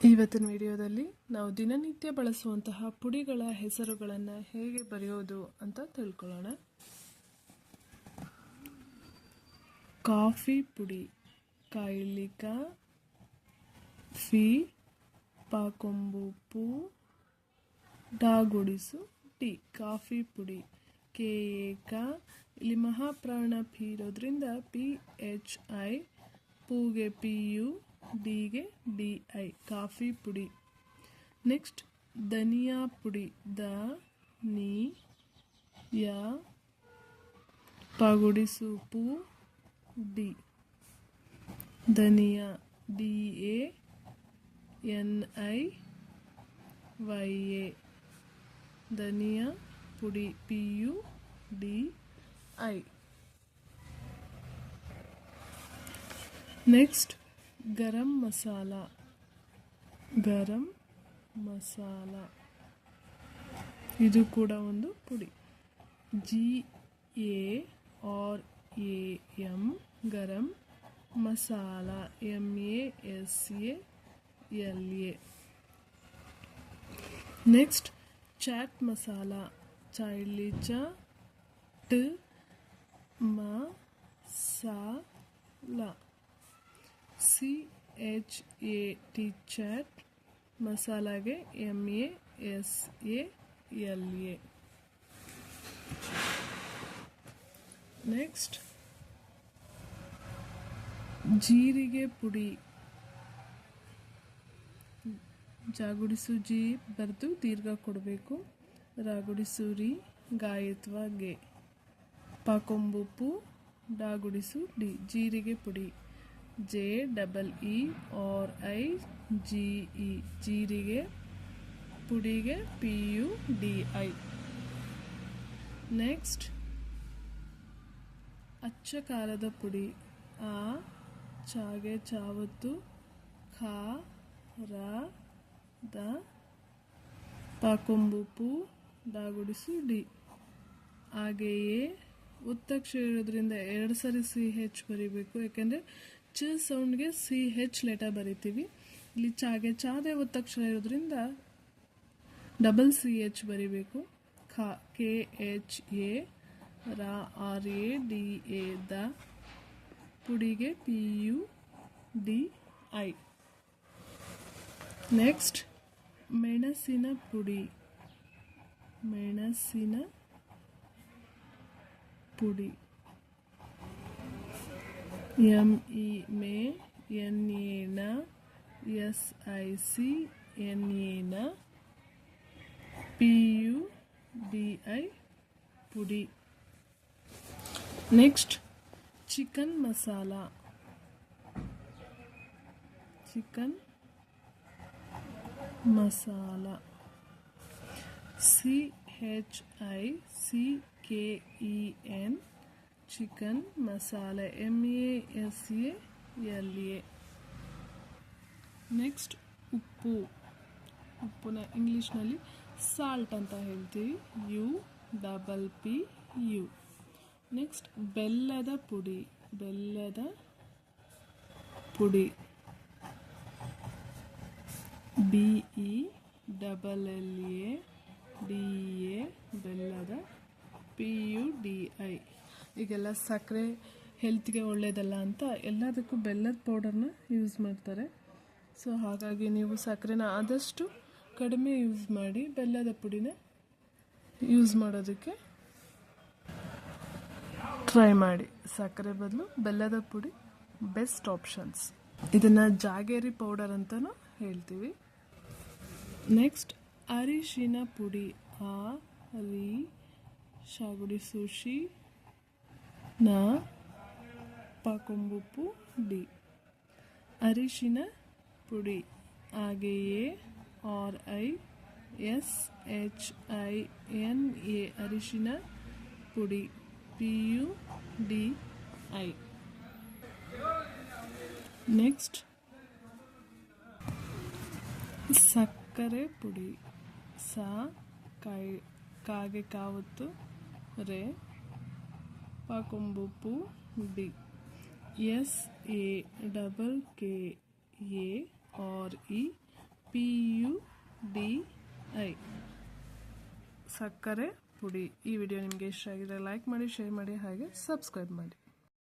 ಇವತ್ತಿನ ವಿಡಿಯೋದಲ್ಲಿ ನಾವು ದಿನನಿತ್ಯ ಬಳಸುವಂತಹ ಪುಡಿಗಳ ಹೆಸರುಗಳನ್ನು ಹೇಗೆ ಬರೆಯೋದು ಅಂತ ತಿಳ್ಕೊಳ್ಳೋಣ. ಕಾಫಿ ಪುಡಿ, ಕಾಯಿಲಿಕ, ಫಿ ಪಾಕೊಂಬುಪ್ಪು ಡಾಗುಡಿಸು, ಟೀ, ಕಾಫಿ ಪುಡಿ, ಕೆ ಏಕ ಇಲ್ಲಿ ಮಹಾಪ್ರಾಣ ಪಿ ಇರೋದ್ರಿಂದ ಪಿ, ಎಚ್, ಐ, ಪೂಗೆ, ಪಿ, ಯು ಡಿಗೆ ಡಿ ಐ ಕಾಫಿ ಪುಡಿ ನೆಕ್ಸ್ಟ್ ಧನಿಯಾ ಪುಡಿ ದ ನೀ ಯ ಪಗುಡಿಸು ಪು ಡಿ ಧನಿಯಾ D A N I Y A ಧನಿಯಾ ಪುಡಿ P U D I next garam masala garam masala ಇದು ಕೂಡ ಒಂದು ಪುಡಿ G A R A M garam masala M A S A L A next chaat masala ಚೈಲಿ ಚ ಟ ಮ ಸಾ ಲ C H A T chaat ಮಸಾಲಾಗೆ M A S A L A. Next. ಜೀರಿಗೆ ಪುಡಿ. ಜಾಗುಡಿಸು ಜಿ ಬರೆದು ದೀರ್ಘ ಕೊಡಬೇಕು. ರಾಗುಡಿಸು ರಿ ಗಾಯತ್ವ ಗೆ. ಪಾಕೊಂಬುಪ್ಪು, ಡಾಗುಡಿಸು ಡಿ, ಜೀರಿಗೆ ಪುಡಿ. J double E R I G E ಜೀರಿಗೆ, ಪುಡಿಗೆ P U D I next ಅಚ್ಚ ಖಾರದ ಪುಡಿ. ಆ, ಚಾಗೆ ಚಾವತ್ತು, ಖಾ, ರ, ದ ಪಾಕೊಂಬುಪ್ಪು ಡಾಗುಡಿಸು, ಡಿ. ಹಾಗೆಯೇ ಉತ್ತಕ್ಷ ಇರೋದ್ರಿಂದ ಎರಡು ಸರಿ ಸಿ ಹೆಚ್ ಬರಿಬೇಕು. ಯಾಕೆಂದರೆ ಚ ಸೌಂಡ್ಗೆ ಸಿ ಹೆಚ್ ಲೆಟರ್ ಬರಿತೀವಿ. ಇಲ್ಲಿ ಚಾಗೆ ಚಾದೆ ಒತ್ತಕ್ಷರ ಇರೋದ್ರಿಂದ ಡಬಲ್ ಸಿ ಎಚ್ ಬರಿಬೇಕು. ಖ, ಕೆ ಎಚ್ ಎ ರಾ, ಆರ್, ಎ, ಡಿ, ಎ, ದ ಪುಡಿಗೆ P U D I next ಮೆಣಸಿನ ಪುಡಿ. ಮೆಣಸಿನ ಪುಡಿ. ಎಂ ಇ ಮೇ ಎನ್ ಎನ ಎಸ್ ಐ ಸಿ ಎನ್ ಎನ ಪಿ ಯು ಡಿ ಐ ಪುಡಿ next chicken masala chicken masala C H I C K E N chicken, ಮಸಾಲೆ M A S A L A next ಉಪ್ಪು. ಉಪ್ಪುನ ಇಂಗ್ಲೀಷ್ನಲ್ಲಿ salt ಅಂತ ಹೇಳ್ತೀವಿ. U double P U next ಬೆಲ್ಲದ ಪುಡಿ. ಬೆಲ್ಲದ ಪುಡಿ. B E double L A D A ಬೆಲ್ಲದ ಪಿ ಯು ಡಿ ಐ ಈಗೆಲ್ಲ ಸಕ್ಕರೆ ಹೆಲ್ತ್ಗೆ ಒಳ್ಳೆಯದಲ್ಲ ಅಂತ ಎಲ್ಲದಕ್ಕೂ ಬೆಲ್ಲದ ಪೌಡರ್ನ ಯೂಸ್ ಮಾಡ್ತಾರೆ. ಸೊ ಹಾಗಾಗಿ ನೀವು ಸಕ್ಕರೆನ ಆದಷ್ಟು ಕಡಿಮೆ ಯೂಸ್ ಮಾಡಿ ಬೆಲ್ಲದ ಪುಡಿನ ಯೂಸ್ ಮಾಡೋದಕ್ಕೆ ಟ್ರೈ ಮಾಡಿ. ಸಕ್ಕರೆ ಬದಲು ಬೆಲ್ಲದ ಪುಡಿ ಬೆಸ್ಟ್ ಆಪ್ಷನ್ಸ್. ಇದನ್ನು ಜಾಗೇರಿ ಪೌಡರ್ ಅಂತಲೂ ಹೇಳ್ತೀವಿ. ನೆಕ್ಸ್ಟ್ ಅರಿಶಿನ ಪುಡಿ. ಆ ರಿ ಶಾಗುಡಿ, ಸುಶಿ ನ ಪಾಕೊಂಬುಪ್ಪು ಡಿ. ಅರಿಶಿನ ಪುಡಿ. ಹಾಗೆಯೇ R I S H I N A ಅರಿಶಿನ ಪುಡಿ. P U D I. Next ಸಕ್ಕರೆ ಪುಡಿ. ಸಾ ಕಾಯಿ ಕಾಗೆ ಕಾವತ್ತು, ರೇ ಪಾಕೊಂಬೊಪ್ಪು D. S. A. Double K. A. R. E. P. U. D. I. ಸಕ್ಕರೆ ಪುಡಿ. ಈ ವಿಡಿಯೋ ನಿಮಗೆ ಇಷ್ಟ ಆಗಿದೆ ಲೈಕ್ ಮಾಡಿ ಶೇರ್ ಮಾಡಿ, ಹಾಗೆ ಸಬ್ಸ್ಕ್ರೈಬ್ ಮಾಡಿ.